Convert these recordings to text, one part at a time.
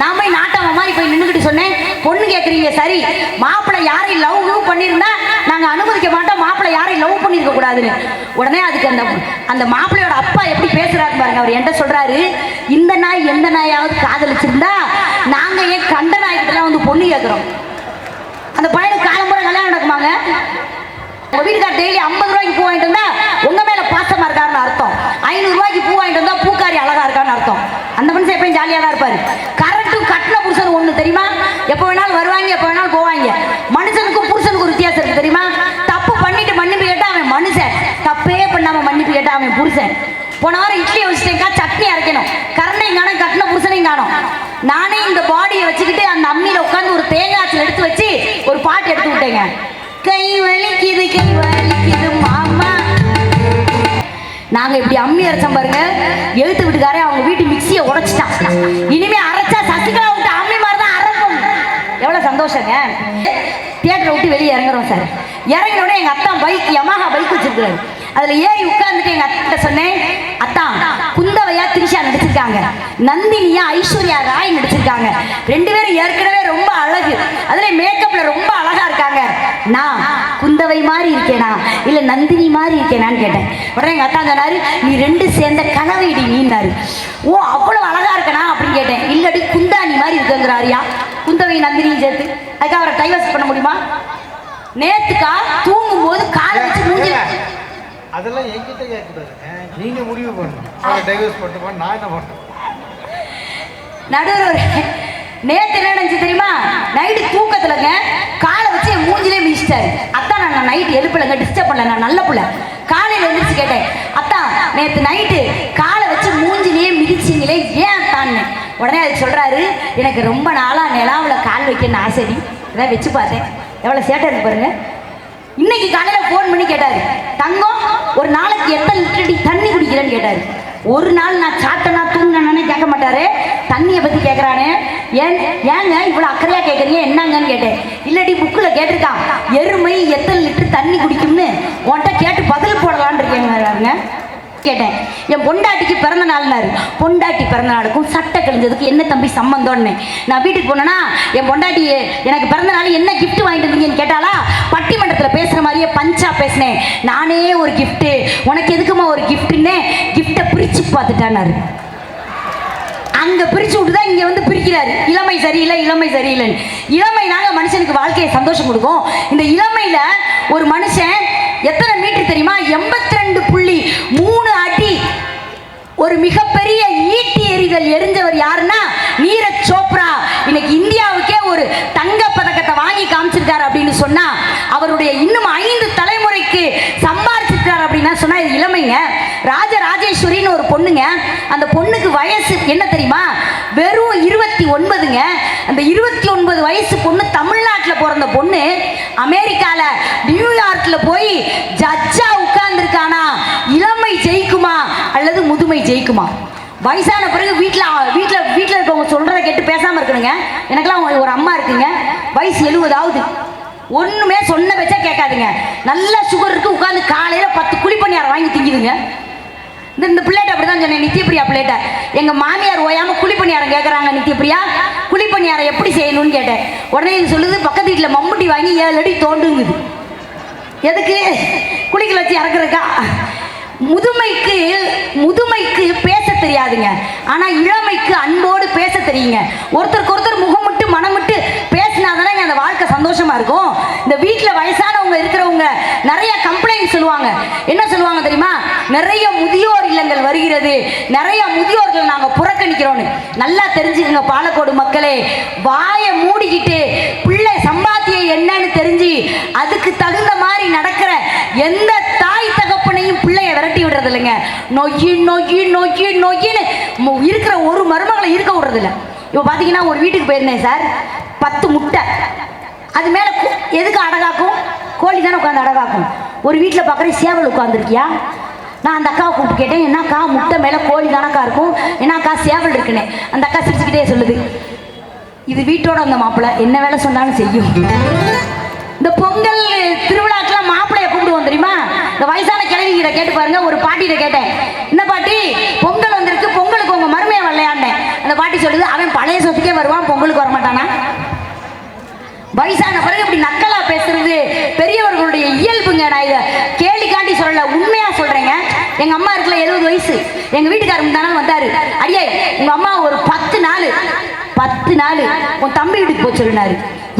நான் போய் நாட்டாம மாதிரி போய் நின்றுக்கிட்டு சொன்னேன். பொண்ணு கேட்குறீங்க சரி. மாப்பிள்ளை யாரையும் லவ் லவ் பண்ணியிருந்தா நாங்கள் அனுமதிக்க மாட்டோம். மாப்பிள்ளை யாரையும் லவ் பண்ணியிருக்க கூடாதுன்னு. உடனே அதுக்கு அந்த அந்த மாப்பிள்ளையோட அப்பா எப்படி பேசுகிறாரு பாருங்க. அவர் என்கிட்ட சொல்றாரு இந்த நாய் எந்த நாயாவது காதலிச்சிருந்தா நாங்க ஏன் கண்ட நாய்கிட்டலாம் வந்து பொண்ணு கேட்குறோம் அந்த பையனுக்கு காலம்புற கல்யாணம் நடக்குமாங்க? உங்க வீட்டுக்கார் டெய்லி ஐம்பது ரூபாய்க்கு பூ வாங்கிட்டு வந்தா உங்க மேல பாசமா இருக்காருன்னு அர்த்தம். ஐநூறு ரூபாய்க்கு பூ வாங்கிட்டு வந்தா பூக்காரி அழகா இருக்கான்னு அர்த்தம். அந்த மனுஷன் எப்பயும் ஜாலியா தான் இருப்பாரு. ஒன்று தெரியுமா? எப்போ வேணாலும் வருவாங்க எப்போ வேணாலும் போவாங்க. மனுஷனுக்கும் புருஷனுக்கும் ஒரு வித்தியாசம் இருக்கு தெரியுமா? தப்பு பண்ணிட்டு மன்னிப்பு கேட்டா அவன் மனுஷன். தப்பே பண்ணாம மன்னிப்பு கேட்டா அவன் புருஷன். போன வாரம் இட்லி வச்சுட்டேங்கா சட்னி அரைக்கணும். கரண்டையும் காணும் கட்டின புருஷனையும் காணும். நானே இந்த பாடியை வச்சுக்கிட்டு அந்த அம்மியில உட்காந்து ஒரு தேங்காய்ச்சல் எடுத்து வச்சு ஒரு பாட்டு எடுத்து விட்டேங்க. கை வலிக்குது கை வலிக்குது மாமா. நாங்க இப்படி அம்மி அரைச்சோம் பாருங்க. எழுத்து வீட்டுக்காரே அவங்க வீட்டு மிக்சியை உடைச்சிட்டான். இனிமே எவ்வளவு தியேட்டரை விட்டு வெளியே இறங்குறோம் சார். இறங்கினோடனே எங்கள் எங்க அத்தா பைக் யமாகா பைக் வச்சிருக்காரு அதுல ஏறி உட்கார்ந்துட்டு எங்க அத்தை சொன்னேன் அத்தா குந்தவையா திரிஷா நடிச்சிருக்காங்க. நந்தினியா ஐஸ்வர்யா ராய் நடிச்சிருக்காங்க. ரெண்டு பேரும் ஏற்கனவே ரொம்ப அழகு. அதுல மேக்கப்ல ரொம்ப அழகா இருக்காங்க. நான் குந்தவை மாதிரி இருக்கேனா? இல்ல நந்தினி மாதிரி இருக்கேனான்னு கேட்டேன். உடனே எங்க அத்தா சொன்னாரு நீ ரெண்டு சேர்ந்த கனவைடி நீன்னாரு. ஓ அவ்வளவு அழகா இருக்கனா? அப்படின்னு கேட்டேன். இல்லடி குந்தாணி மாதிரி இருக்குங்கிறாரியா. குந்தவை நந்தினியும் சேர்த்து. அதுக்காக அவரை டைவர்ஸ் பண்ண முடியுமா? நேத்துக்கா தூங்கும் போது காலை வச்சு மூஞ்சில அதெல்லாம் என்கிட்ட கேட்கக்கூடாதுங்க நீங்க முடிவு பண்ணணும். அவரை டைவர்ஸ் பண்ணுமா நான் என்ன பண்ணணும்? நடுவர் நேத்து என்ன நினைச்சு தெரியுமா? நைட்டு தூக்கத்துலங்க காலை வச்சு என் மூஞ்சிலே மிதிச்சிட்டாரு. அத்தான் நான் நைட்டு எழுப்பலங்க டிஸ்டர்ப் பண்ணல நான் நல்ல புள்ள. காலையில எழுந்திரிச்சு கேட்டேன் அத்தா நேத்து நைட்டு காலை வச்சு மூஞ்சிலேயே மிதிச்சிங்களே ஏன் தான்னு உடனே அது சொல்கிறாரு எனக்கு ரொம்ப நாளாக நிலாவில் கால் வைக்கணும்னு ஆசைடி இதான் வச்சு பார்த்தேன். எவ்வளோ சேட்டை இருக்கு பாருங்க. இன்னைக்கு காலையில் ஃபோன் பண்ணி கேட்டார். தங்கம் ஒரு நாளைக்கு எத்தனை லிட்டர் தண்ணி குடிக்கிறேன்னு கேட்டார். ஒரு நாள் நான் சாப்பிட்டேனா தூங்கினேன்னு கேட்க மாட்டாரு. தண்ணியை பற்றி கேட்குறானே ஏன் ஏங்க இவ்வளோ அக்கறையாக கேட்குறீங்க என்னங்கன்னு கேட்டேன். இல்லடி புக்கில் கேட்டிருக்கான். எருமை எத்தனை லிட்டர் தண்ணி குடிக்கும்னு. உன்கிட்ட கேட்டு பதில் போடலான்னு இருக்கேங்க கேட்டேன். என் பொண்டாட்டிக்கு பிறந்த நாள்னாரு. பொண்டாட்டி பிறந்த நாளுக்கும் சட்டை கிழிஞ்சதுக்கு என்ன தம்பி சம்பந்தம்னு. நான் வீட்டுக்கு போனேன்னா என் பொண்டாட்டி எனக்கு பிறந்த நாள் என்ன கிஃப்ட் வாங்கிட்டு இருந்தீங்கன்னு கேட்டாலா பட்டிமன்றத்தில் பேசுகிற மாதிரியே பஞ்சா பேசினேன். நானே ஒரு கிஃப்ட்டு உனக்கு எதுக்குமா ஒரு கிஃப்ட்டுன்னு கிஃப்டை பிரித்து பார்த்துட்டானாரு அங்கே பிரித்து விட்டு தான் இங்கே வந்து பிரிக்கிறாரு. இளமை சரியில்லை இளமை சரியில்லைன்னு. இளமை தாங்க மனுஷனுக்கு வாழ்க்கையை சந்தோஷம் கொடுக்கும். இந்த இளமையில் ஒரு மனுஷன் எத்தனை மீட்டர் தெரியுமா? எண்பத்தி ரெண்டு புள்ளி மூணு அடி. ஒரு மிகப்பெரிய ஈட்டி எறிதல் எரிஞ்சவர் யாருன்னா? நீரஜ் சோப்ரா. இன்னைக்கு இந்தியாவுக்கே ஒரு தங்க பதக்கத்தை வாங்கி காமிச்சிருக்காரு அப்படின்னு சொன்னா அவருடைய இன்னும் ஐந்து தலைமுறைக்கு சம்பாரிச்சிருக்காரு அப்படின்னா சொன்னா இது இளமைங்க. ராஜராஜேஸ்வரின்னு ஒரு பொண்ணுங்க. அந்த பொண்ணுக்கு வயசு என்ன தெரியுமா? வெறும் இருபத்தி ஒன்பதுங்க. அந்த இருபத்தி ஒன்பது வயசு பொண்ணு தமிழ் தமிழ்நாட்டில் பிறந்த பொண்ணு அமெரிக்காவில் நியூயார்க்கில் போய் ஜட்ஜா உட்கார்ந்துருக்கானா? இளமை ஜெயிக்குமா அல்லது முதுமை ஜெயிக்குமா? வயசான பிறகு வீட்டில் வீட்டில் வீட்டில் இருக்கவங்க சொல்கிறத கேட்டு பேசாமல் இருக்கணுங்க. எனக்கெல்லாம் ஒரு- ஒரு அம்மா இருக்குங்க. வயசு எழுபதாவது ஒன்றுமே சொன்ன வச்சா கேட்காதுங்க. நல்ல சுகர் இருக்கு உட்காந்து காலையில் பத்து குழி பண்ணியாரம் வாங்கி திங்கிதுங்க. இந்த இந்த பிள்ளைகிட்ட அப்படி தான் சொன்னேன் நித்யபிரியா பிள்ளைகிட்ட. எங்கள் மாமியார் ஓயாமல் குழிப்பணியாரம் கேட்குறாங்க நித்யபிரியா குழிப்பணியாரம் எப்படி செய்யணும்னு கேட்டேன். உடனே இது சொல்லுது பக்கத்து வீட்டில் மம்முட்டி வாங்கி ஏழு அடி தோண்டுங்குது. எதுக்கு? குளிக்கல வச்சு இறக்குறக்கா முதுமைக்கு முதுமைக்கு பேச தெரியாதுங்க. ஆனா இளமைக்கு அன்போடு பேச தெரியுங்க. ஒருத்தருக்கு ஒருத்தர் முகமிட்டு மனமிட்டு சந்தோஷமா இருக்கும். இந்த வீட்டில் வயசானவங்க இருக்கிறவங்க நிறைய கம்ப்ளைண்ட் சொல்லுவாங்க. என்ன சொல்லுவாங்க தெரியுமா? நிறைய முதியோர் இல்லங்கள் வருகிறது. நிறைய முதியோர்கள் நாங்கள் புறக்கணிக்கிறோம்னு நல்லா தெரிஞ்சுக்கங்க பாலக்கோடு மக்களே. வாயை மூடிக்கிட்டு பிள்ளை சம்பாத்தியம் என்னன்னு தெரிஞ்சு அதுக்கு தகுந்த மாதிரி நடக்கிற எந்த தாய் தகப்பனையும் பிள்ளைய விரட்டி விடுறது இல்லைங்க நோக்கி நோக்கி நொய்யி நொய்யின்னு இருக்கிற ஒரு மருமகளை இருக்க விடுறது இல்லை இப்போ பார்த்தீங்கன்னா ஒரு வீட்டுக்கு போயிருந்தேன் சார். பத்து முட்டை. அது மேலே எதுக்கு அடகாக்கும்? கோழி தானே உட்காந்து அடகாக்கும். ஒரு வீட்டில் பார்க்குற சேவல் உட்காந்துருக்கியா நான் அந்த அக்காவை கூப்பிட்டு கேட்டேன் என்னக்கா முட்டை மேலே கோழி தானக்கா இருக்கும்? என்னக்கா சேவல் இருக்குன்னு? அந்த அக்கா சிரிச்சுக்கிட்டே சொல்லுது இது வீட்டோட அந்த மாப்பிள்ளை என்ன வேலை சொன்னாலும் செய்யும். இந்த பொங்கல் திருவிழாக்கெல்லாம் மாப்பிள்ளைய கூப்பிடுவோம் தெரியுமா? இந்த வயசான கிழவிகிட்ட கேட்டு பாருங்க ஒரு பாட்டிகிட்ட கேட்டேன் என்ன பாட்டி பொங்கல் வந்திருக்கு பொங்கலுக்கு உங்க மருமையை விளையாண்டேன் அந்த பாட்டி சொல்லுது அவன் பழைய சொத்துக்கே வருவான் பொங்கலுக்கு வர மாட்டானா வயசான பிறகு இப்படி நக்கலா பேசுறது பெரியவர்களுடைய இயல்புங்க நான் இதை கேலிக்காண்டி சொல்லல உண்மையா சொல்றேங்க. எங்க அம்மா இருக்குல்ல எழுபது வயசு. எங்க வீட்டுக்காரர் முந்தானாலும் வந்தாரு. அடியே உங்க அம்மா ஒரு பத்து நாள் பத்து நாள் உன் தம்பி வீட்டுக்கு போய் சொல்லினாரு.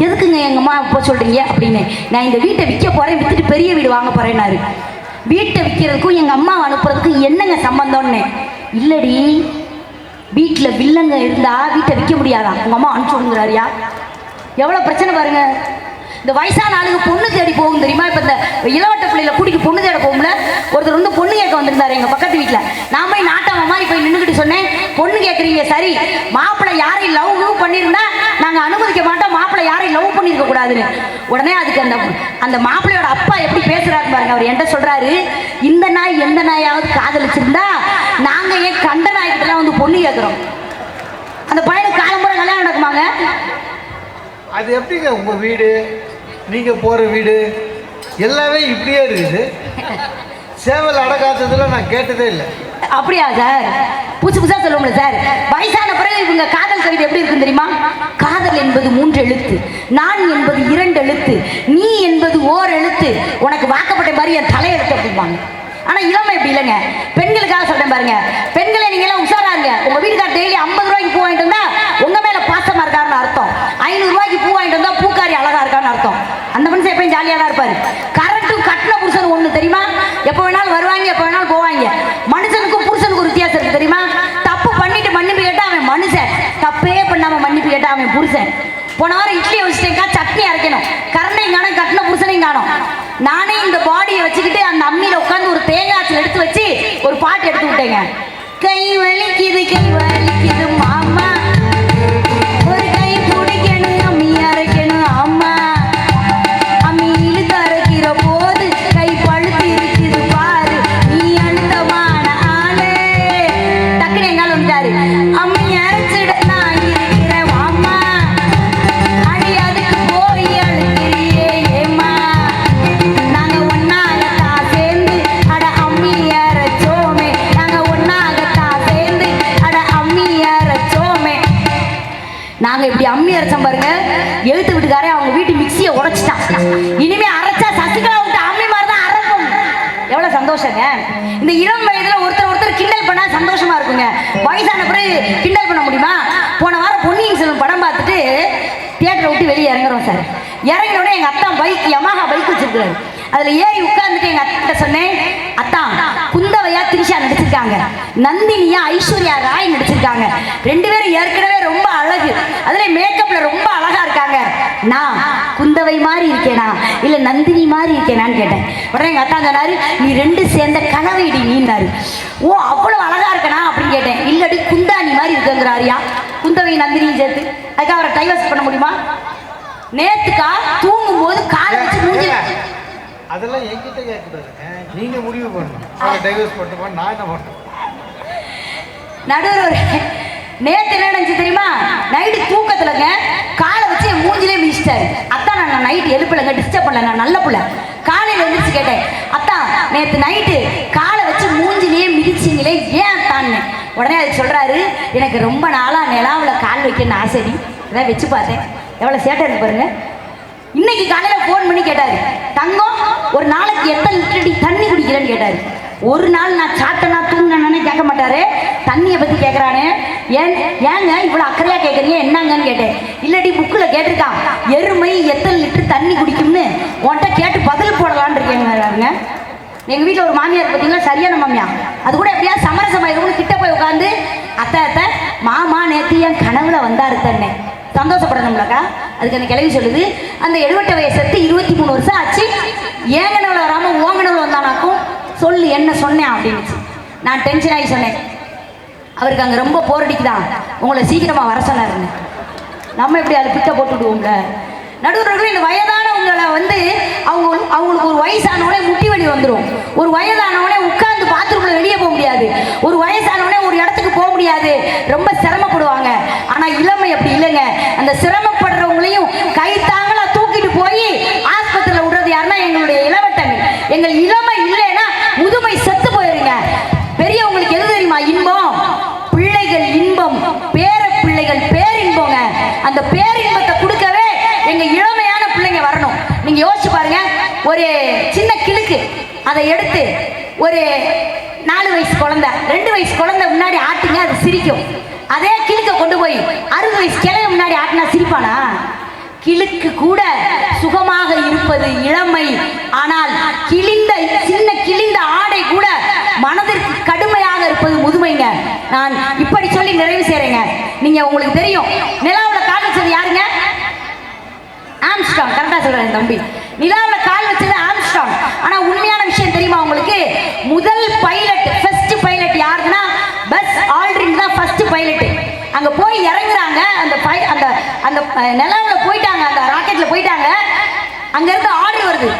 எதுக்குங்க எங்க அம்மா போய் சொல்றீங்க அப்படின்னு. நான் இந்த வீட்டை விற்க போறேன் வித்துட்டு பெரிய வீடு வாங்க போறேன்னாரு. வீட்டை விற்கிறதுக்கும் எங்க அம்மா அனுப்புறதுக்கும் என்னங்க சம்பந்தம்னு. இல்லடி வீட்டில் வில்லங்க இருந்தா வீட்டை விற்க முடியாதா? உங்க அம்மா அனுப்பிச்சு விடுங்கிறாரியா? எவ்வளோ பிரச்சனை பாருங்க. இந்த வயசான ஆளுங்க பொண்ணு தேடி போகும் தெரியுமா? இப்போ இந்த இளவட்ட பிள்ளையில கூட்டிக்கு பொண்ணு தேட போகும்ல? ஒருத்தர் வந்து பொண்ணு கேட்க வந்திருந்தாரு எங்கள் பக்கத்து வீட்டில் நான் போய் நாட்டாம மாதிரி போய் நின்றுக்கிட்டு சொன்னேன். பொண்ணு கேட்குறீங்க சரி. மாப்பிள்ளை யாரையும் லவ் லவ் பண்ணியிருந்தா நாங்கள் அனுமதிக்க மாட்டோம். மாப்பிள்ளை யாரையும் லவ் பண்ணியிருக்க கூடாதுன்னு. உடனே அதுக்கு அந்த அந்த மாப்பிள்ளையோட அப்பா எப்படி பேசுறாரு பாருங்க. அவர் என்கிட்ட சொல்றாரு இந்த நாய் எந்த நாயாவது காதலிச்சிருந்தா நாங்கள் ஏன் கண்ட நாய்கிட்டலாம் வந்து பொண்ணு கேட்குறோம் அந்த பையனுக்கு காலம்புற கல்யாணம் நடக்குமாங்க? அது எப்படிங்க உங்கள் வீடு? நீங்கள் போகிற வீடு? எல்லாமே இப்படியே இருக்குது. சேவல் அடக்காத்ததுல நான் கேட்டதே இல்லை. அப்படியா சார்? புதுசு புதுசாக சொல்லுவோம்ல சார். வயசான பிறகு இவங்க காதல் கவிதை எப்படி இருக்கும் தெரியுமா? காதல் என்பது மூன்று எழுத்து நான் என்பது இரண்டு எழுத்து நீ என்பது ஓர் எழுத்து. உனக்கு வாக்கப்பட்ட மாதிரி என் தலையெழுத்து அப்படிம்பாங்க. ஆனால் இளமை இப்படி இல்லைங்க. பெண்களுக்காக சொல்கிறேன் பாருங்க. பெண்களை நீங்க எல்லாம் உஷாராங்க உங்கள் உங்க வீட்டுக்கார டெய்லி ஐம்பது ரூபாய்க்கு பூ வாங்கிட்டு வந்தா உங்கள் ஐநூறு ரூபாய்க்கு பூ வாங்கிட்டு வந்தா பூக்காரி அழகா இருக்கான்னு அர்த்தம். அந்த மனுஷன் எப்பயும் ஜாலியா தான் இருப்பாரு. கரண்ட்டு கட்டின புருஷன் ஒண்ணு தெரியுமா? எப்போ வேணாலும் வருவாங்க எப்போ வேணாலும் போவாங்க. மனுஷனுக்கும் புருஷனுக்கும் ஒரு வித்தியாசம் இருக்கு தெரியுமா? தப்பு பண்ணிட்டு மன்னிப்பு கேட்டா அவன் மனுஷன். தப்பே பண்ணாம மன்னிப்பு கேட்டா அவன் புருஷன். போன வாரம் இட்லி வச்சுட்டேங்க்கா சட்னி அரைக்கணும். கரண்டையும் காணும் கட்டின புருஷனையும் காணும். நானே இந்த பாடியை வச்சுக்கிட்டு அந்த அம்மியில உட்காந்து ஒரு தேங்காய்ச்சல் எடுத்து வச்சு ஒரு பாட்டு எடுத்து விட்டேங்க. கை வலிக்குது கை வலிக்குது மாமா. இனிமே அரைச்சா சசிகலா விட்டு அம்மி மாதிரி தான் அரைக்கும். எவ்வளவு சந்தோஷங்க. இந்த இளம் வயதுல ஒருத்தர் ஒருத்தர் கிண்டல் பண்ணா சந்தோஷமா இருக்குங்க. வயசான பிறகு கிண்டல் பண்ண முடியுமா? போன வாரம் பொன்னியின் செல்வன் படம் பார்த்துட்டு தியேட்டரை விட்டு வெளியே இறங்குறோம் சார். இறங்கின உடனே எங்க அத்தா பைக் யமாகா பைக் வச்சிருக்காரு அதுல ஏறி உட்கார்ந்துட்டு எங்க அத்தை சொன்னேன் அத்தா குந்தவையா திரிஷா நடிச்சிருக்காங்க. நந்தினியா ஐஸ்வர்யா ராய் நடிச்சிருக்காங்க. ரெண்டு பேரும் ஏற்கனவே ரொம்ப அழகு. அதுல மே ரொம்ப அழகா இருக்காங்க நான் குந்தவை மாதிரி இருக்கேனா? இல்ல நந்தினி மாதிரி இருக்கேனான்னு கேட்டேன். உடனே எங்க அத்தா சொன்னாரு நீ ரெண்டு சேர்ந்த கனவைடி நீன்னாரு. ஓ அவ்வளவு அழகா இருக்கனா? அப்படின்னு கேட்டேன். இல்லடி குந்தாணி மாதிரி இருக்குங்கிறாரியா குந்தவை நந்தினியும் சேர்த்து. அதுக்காக அவரை டைவர்ஸ் பண்ண முடியுமா? நேத்துக்கா தூங்கும் போது காலை வச்சு ஏங்க, அதெல்லாம் என்கிட்ட கேட்கக்கூடாதுங்க நீங்க முடிவு பண்ணணும். டைவர்ஸ் பண்ணுமா நான் என்ன பண்ணணும்? நடுவர் நேத்து என்ன நினைச்சு தெரியுமா? நைட்டு தூக்கத்துலங்க காலை வச்சு என் மூஞ்சிலே மிதிச்சிட்டாரு. அத்தான் நான் நைட்டு எழுப்பலங்க டிஸ்டர்ப் பண்ணல நான் நல்ல புள்ள. காலையில் எழுந்திரிச்சு கேட்டேன் அத்தா நேற்று நைட்டு காலை வச்சு மூஞ்சிலேயே மிதிச்சிங்களே ஏன் அத்தான்னு? உடனே அது சொல்கிறாரு எனக்கு ரொம்ப நாளாக நிலாவில் கால் வைக்கணும்னு ஆசைடி இதான் வச்சு பார்த்தேன். எவ்வளோ சேட்டை இருக்கு பாருங்க. இன்னைக்கு காலையில் ஃபோன் பண்ணி கேட்டார் தங்கம் ஒரு நாளைக்கு எத்தனை லிட்டர் தண்ணி குடிக்கிறேன்னு கேட்டார். ஒரு நாள் நான் சாப்பிட்டேனா தூங்கினே கேட்க மாட்டாரு. தண்ணியை பத்தி கேட்கறானே ஏன் ஏங்க இவ்வளவு அக்கறையா கேட்குறீங்க என்னங்கன்னு கேட்டேன். இல்லடி புக்கில் கேட்டிருக்கான் எருமை எத்தனை லிட்டர் தண்ணி குடிக்கும்னு? உன்கிட்ட கேட்டு பதில் போடலான்னு இருக்கேங்க எங்க வீட்டில் ஒரு மாமியார் பார்த்தீங்கன்னா சரியான மாமியா. அது கூட எப்படியா சமரசமாயிருக்கும் கிட்ட போய் உட்காந்து அத்தை அத்தை மாமா நேத்து என் கனவுல வந்தாரு தன்னே சந்தோஷப்படணும்லக்கா அதுக்கு அந்த கிளவி சொல்லுது அந்த எழுபட்ட வயசத்து இருபத்தி மூணு வருஷம் ஆச்சு. ஏன் கனவுல வராம வந்தானாக்கும்? சொல்லு என்ன சொன்னேன்? அப்படின்னுச்சு. நான் டென்ஷன் ஆகி சொன்னேன் அவருக்கு அங்கே ரொம்ப போரடிக்குதான் உங்களை சீக்கிரமாக வர சொன்னாருன்னு. நம்ம எப்படி அது பிட்ட போட்டுவிடுவோம்ல நடுவர்கள் இந்த வயதானவங்களை வந்து அவங்க அவங்களுக்கு ஒரு வயசானவனே முட்டி வலி வந்துடும் ஒரு வயதானவனே உட்கார்ந்து பாத்ரூம்ல வெளியே போக முடியாது. ஒரு வயசானவனே ஒரு இடத்துக்கு போக முடியாது. ரொம்ப சிரமப்படுவாங்க. ஆனால் இளமை அப்படி இல்லைங்க. அந்த சிரமப்படுறவங்களையும் கை வரணும். நீங்க யோசிச்சு பாருங்க. ஒரு சின்ன கிழுக்கு அதை எடுத்து ஒரு நாலு வயசு குழந்தை ரெண்டு வயசு குழந்தை முன்னாடி ஆட்டுங்க அது சிரிக்கும். அதே கிழக்க கொண்டு போய் அறுபது வயசு கிளைய முன்னாடி ஆட்டினா சிரிப்பானா? கிழுக்கு கூட சுகமாக இருப்பது இளமை. ஆனால் கிழிந்த சின்ன கிழிந்த ஆடை கூட மனதிற்கு கடுமையாக இருப்பது முதுமைங்க. நான் இப்படி சொல்லி நிறைவு செய்றேங்க. நீங்க உங்களுக்கு தெரியும். நிலாவில் காட்டு வச்சது யாருங்க? ஆம்ஸ்டாங் கரெக்டாக சொல்கிறேன் தம்பி. நிலாவில் கால் வச்சது ஆம்ஸ்டாங் ஆனால் உண்மையான விஷயம் தெரியுமா உங்களுக்கு? முதல் பைலட் ஃபர்ஸ்ட் பைலட் யாருன்னா பஸ் ஆல்ட்ரின் தான் ஃபர்ஸ்ட் பைலட் அங்கே போய் இறங்குறாங்க. அந்த பை- அந்த அந்த நிலாவில் போயிட்டாங்க. அந்த ராக்கெட்டில் போயிட்டாங்க. அங்கே இருந்து ஆர்டர் வருது.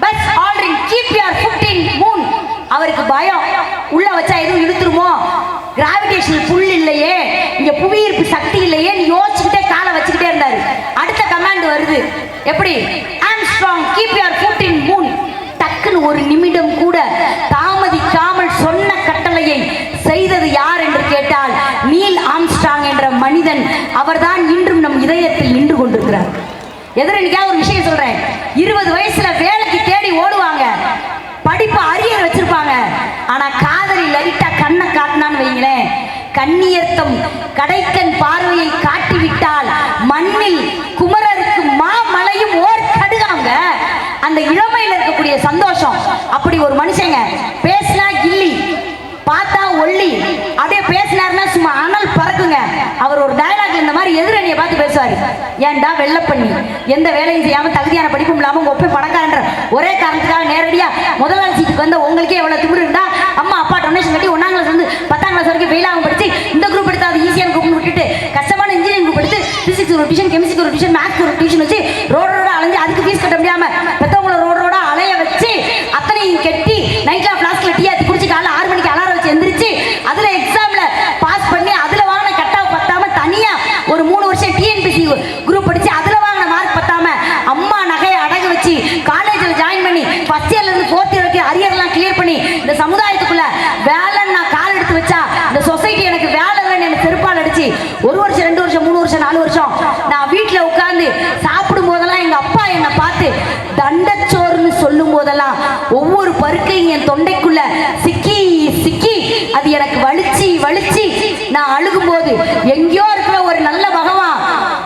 Buzz Aldrin keep your foot in moon அவருக்கு பயம். உள்ள வச்சா எதுவும் இழுத்துருமோ? கிராவிடேஷனல் புல் இல்லையே. இங்கே புவியீர்ப்பு சக்தி இல்லையே. யோசிச்சு காலை வச்சுக்கிட்டே இருந்தாரு அடுத்த கமாண்ட் வருது எப்படி? Armstrong keep your foot in moon டக்குன்னு ஒரு நிமிடம் கூட தாமதிக்காமல் சொன்ன கட்டளையை செய்தது யார் என்று கேட்டால் நீல் ஆம்ஸ்ட்ராங் என்ற மனிதன். அவர்தான் இன்றும் நம் இதயத்தில் நின்று கொண்டிருக்கிறார். எதிரனிக்கா ஒரு விஷயம் சொல்றேன். இருபது வயசுல வேலைக்கு தேடி ஓடுவாங்க. படிப்பு அரியர் வச்சிருப்பாங்க. ஆனா காதலி லைட்டா கண்ணை காட்டினான்னு வைங்களேன். கண்ணியர்த்தம் கடைக்கன் பார்வையை காட்டிவிட்டால் மண்ணில் அந்த இளமையில இருக்கக்கூடிய சந்தோஷம். அப்படி ஒரு மனுஷங்க பேசினா கில்லி பார்த்தா ஒல்லி. அப்படியே பேசினாருன்னா சும்மா அனல் பறக்குங்க. அவர் ஒரு டயலாக் இந்த மாதிரி எதிரணியை பார்த்து பேசுவாரு. ஏன்டா வெள்ள பண்ணி எந்த வேலையும் செய்யாம தகுதியான படிப்பும் இல்லாம உங்க ஒப்பை பணக்காரன்ற ஒரே காரணத்துக்காக நேரடியா முதலாளி சீட்டுக்கு வந்த உங்களுக்கே எவ்வளவு திமிரு இருந்தா அம்மா அப்பா டொனேஷன் கட்டி ஒன்னாம் கிளாஸ் வந்து பத்தாம் கிளாஸ் வரைக்கும் ஃபெயில் ஆகும் படிச்சு இந்த குரூப் எடுத்து அது ஈஸியான குரூப் விட்டுட்டு கஷ்டமான இன்ஜினியரிங் குரூப் எடுத்து பிசிக்ஸ் ஒரு டியூஷன் கெமிஸ்ட்ரி ஒரு டியூஷன் மேத்ஸ் ஒரு டியூஷன் வச்சு ரோடு ரோட அலைஞ்சு அதுக்கு ஃபீஸ் கட்ட முடியாம பெத்தவங்கள ரோடு ரோட அலைய வச்சு அத்தனையும் கட்டி நைட்ல பிளாஸ்க்ல டீ ஆத்தி குடிச்சு காலைல ஆறு மணிக்கு அலாரம் வச்சு எந்திரிச்சு அதுல எக்ஸாம்ல பாஸ் பண்ணி அதுல வாங்கின கட்டாவ பத்தாம தனியா ஒரு மூணு வருஷம் டிஎன்பிசி குரூப் படிச்சு அதுல வாங்கின மார்க் பத்தாம அம்மா நகையை அடகு வச்சு காலேஜில் ஜாயின் பண்ணி ஃபர்ஸ்ட் இயர்ல இருந்து ஃபோர்த் இயர் வரைக்கும் அரியர்லாம் கிளியர் பண்ணி இந்த சமுதாயத்துக்குள்ள வேலை நான் கால் எடுத்து வச்சா இந்த சொசைட்டி எனக்கு வேலை இல்லைன்னு எனக்கு செருப்பால் அடிச்சு ஒரு வருஷம் ரெண்டு வருஷம் மூணு வருஷம் நாலு வருஷம் நான் வீட்டுல உட்கார்ந்து சாப்பிடும் போதெல்லாம் எங்க அப்பா என்னை பார்த்து தண்டச்சோறுன்னு சொல்லும் போதெல்லாம் ஒவ்வொரு பருக்கையும் என் தொண்டைக்குள்ள சிக்கி சிக்கி அது எனக்கு வலிச்சு வலிச்சு. நான் அழுகும்போது எங்கேயோ இருக்கிற ஒரு நல்ல பகவான்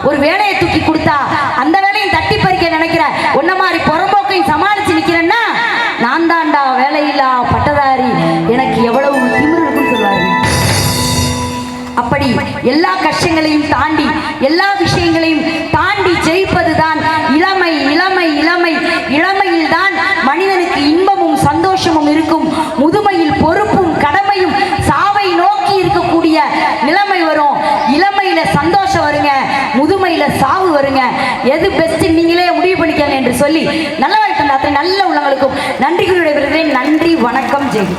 ஒரு வேலையை தூக்கி கொடுத்தா அந்த வேலையை தட்டி பறிக்க நினைக்கிற உன்ன மாதிரி புறம்போக்கையும் சமாளிச்சு நிக்கிறேன்னா நான் தான்டா வேலையில்லா பட்டதாரி. எனக்கு எவ்வளவு திமிரு இருக்குன்னு சொல்லுவாரு. அப்படி எல்லா கஷ்டங்களையும் தாண்டி எல்லா விஷயங்களையும் தாண்டி ஜெயிப்பதுதான் இளமை இளமை இளமை இளமையில் தான் மனிதனுக்கு இன்பமும் சந்தோஷமும் இருக்கும் முதுமையில் பொறுப்பும் கடமையும் சாவை நோக்கி இருக்கக்கூடிய நிலைமை வரும் இளமையில சந்தோஷம் வருங்க முதுமையில சாவு வருங்க எது பெஸ்ட் நீங்களே முடிவு பண்ணிக்காங்க என்று சொல்லி நல்ல வாய்ப்பு நல்ல உள்ளவங்களுக்கும் நன்றி குறியுடைய நன்றி வணக்கம் ஜெய்